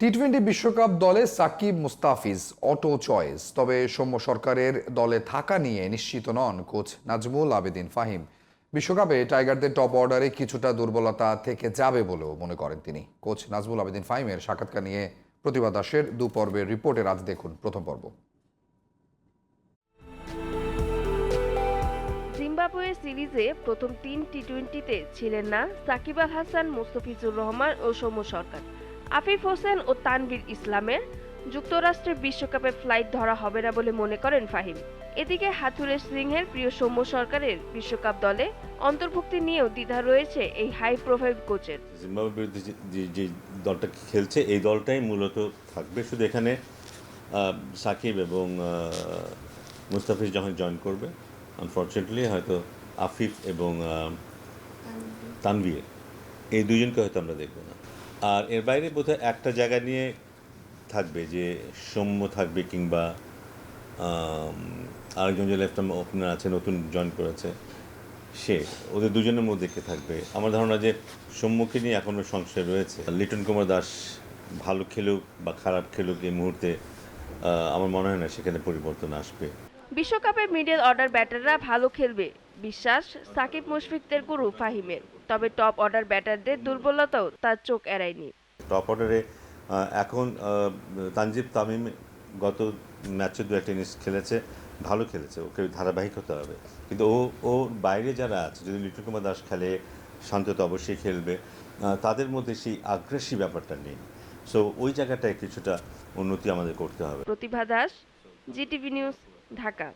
T twenty বিশ্বকাপ দলে Shakib Mustafiz, auto choice. তবে সৌম্য সরকারের দলে থাকা নিয়ে নিশ্চিত নন কোচ নাজমুল আবেদিন ফাহিম। বিশ্বকাপে টাইগারদের টপ অর্ডারে কিছুটা দুর্বলতা থেকে যাবে বলেও মনে করেন তিনি। কোচ নাজমুল আবেদিন ফাহিমের সাক্ষাৎকার নিয়ে প্রতিভা দাসের দু পর্বের রিপোর্টের আজ দেখুন প্রথম পর্ব। জিম্বাবুয়ে সিরিজে প্রথম তিন টি টোয়েন্টিতে ছিলেন না সাকিব আল হাসান, মোস্তফিজুর রহমান ও সৌম্য সরকার। আফিফ হোসেন ও তানভীর ইসলামের যুক্তরাষ্ট্রের বিশ্বকাপে ফ্লাইট ধরা হবে না বলে মনে করেন ফাহিম। এদিকে হাথুরেশ সিংহের প্রিয় সৌম্য সরকারের বিশ্বকাপ দলে অন্তর্ভুক্তি নিয়েও দ্বিধা রয়েছে এই হাই প্রোফাইল কোচের। বিরুদ্ধে যে- দলটা খেলছে, এই দলটাই মূলত থাকবে। শুধু এখানে সাকিব এবং মুস্তাফিজ যখন জয়েন করবে আনফর্চুনেটলি হয়তো আফিফ এবং তানভীর, এই দুজনকে হয়তো আমরা দেখব না। আর এর বাইরে বোধহয় একটা জায়গা নিয়ে থাকবে যে সৌম্য থাকবে কিংবা আরেকজন যে লেফট ওপেনার আছে, নতুন জয়েন করেছে, সে, ওদের দুজনের মধ্যে কে থাকবে? আমার ধারণা যে সম্মুখে নিয়ে এখনও সংশয় রয়েছে। লিটন কুমার দাস ভালো খেলুক বা খারাপ খেলুক এই মুহূর্তে আমার মনে হয় না সেখানে পরিবর্তন আসবে। বিশ্বকাপের মিডল অর্ডার ব্যাটাররা ভালো খেলবে। বিশ্বাস সাকিব মুশফিকদের গুরু ফাহিমের। তবে টপ অর্ডার ব্যাটারদের দুর্বলতাও তার চোখ এড়ায়নি। টপ অর্ডারে এখন তানজিব তামিম গত ম্যাচে দু একটা ইনিংস খেলেছে ভালো খেলেছে ওকে ধারাবাহিক হতে হবে। কিন্তু ও ওর বাইরে যারা আছে যদি লিটন কুমার দাস খেলে শান্ত তো অবশ্যই খেলবে তাদের মধ্যে সেই আগ্রাসী ব্যাপারটা নেই। সো ওই জায়গাটায় কিছুটা উন্নতি আমাদের করতে হবে। Pratibha Das GTV news Dhaka.